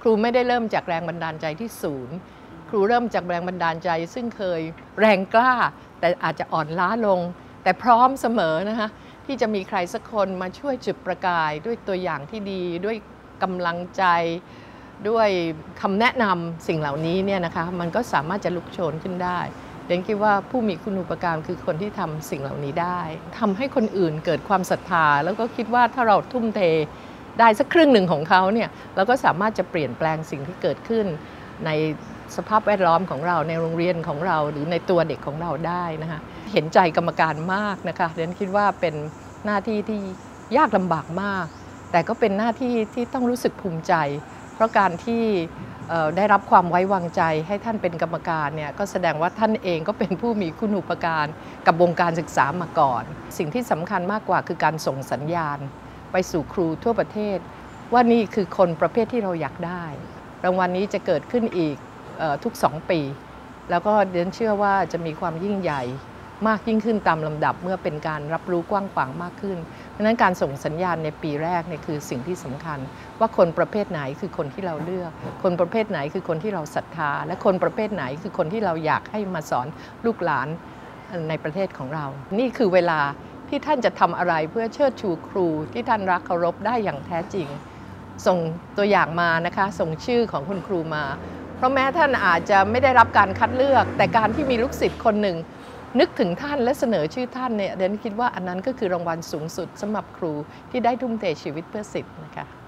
ครูไม่ได้เริ่มจากแรงบันดาลใจที่ศูนย์ครูเริ่มจากแรงบันดาลใจ ซึ่งเคยแรงกล้า แต่อาจจะอ่อนล้าลง แต่พร้อมเสมอนะคะที่จะมีใครสักคนมาช่วยจุดประกาย ด้วยตัวอย่างที่ดีด้วยกำลังใจด้วยคำแนะนำสิ่งเหล่านี้เนี่ยนะคะมันก็สามารถจะลุกโชนขึ้นได้เดนคิดว่าผู้มีคุณูปการคือคนที่ทำสิ่งเหล่านี้ได้ทำให้คนอื่นเกิดความศรัทธา แล้วก็คิดว่าถ้าเราทุ่มเท ได้สักครึ่งหนึ่งของเขาเนี่ยเราก็สามารถจะเปลี่ยนแปลงสิ่งที่เกิดขึ้น ในสภาพแวดล้อมของเราในโรงเรียนของเราหรือในตัวเด็กของเราได้นะคะเห็นใจกรรมการมากนะคะเดนคิดว่าเป็นหน้าที่ที่ยากลำบากมาก แต่ก็เป็นหน้าที่ที่ต้องรู้สึกภูมิใจ เพราะการที่ได้รับความไว้วางใจให้ท่านเป็นกรรมการเนี่ยก็แสดงว่าท่านเองก็เป็นผู้มีคุณูปการกับวงการศึกษามาก่อน สิ่งที่สำคัญมากกว่าคือการส่งสัญญาณ ไปสู่ครูทั่วประเทศ ว่านี่คือคนประเภทที่เราอยากได้ รางวัลนี้จะเกิดขึ้นอีกออทุก2ปี แล้วก็เดนเชื่อว่าจะมีความยิ่งใหญ่มากยิ่งขึ้นตามลำดับเมื่อเป็นการรับรู้กว้างขวางมากขึ้น เพราะฉะนั้นการส่งสัญญาณในปีแรกเนี่ยคือสิ่งที่สำคัญ ว่าคนประเภทไหนคือคนที่เราเลือก คนประเภทไหนคือคนที่เราศรัทธา และคนประเภทไหนคือคนที่เราอยากให้มาสอนลูกหลานในประเทศของเรา นี่คือเวลา ที่ท่านจะทำอะไรเพื่อเชิดชูครูที่ท่านรักเคารพได้อย่างแท้จริง ส่งตัวอย่างมานะคะส่งชื่อของคุณครูมา เพราะแม้ท่านอาจจะไม่ได้รับการคัดเลือก แต่การที่มีลูกศิษย์คนหนึ่ง นึกถึงท่านและเสนอชื่อท่านเนี่ยเดนคิดว่าอันนั้นก็คือรางวัลสูงสุดสำหรับครูที่ได้ทุ่มเทชีวิตเพื่อศิษย์นะคะ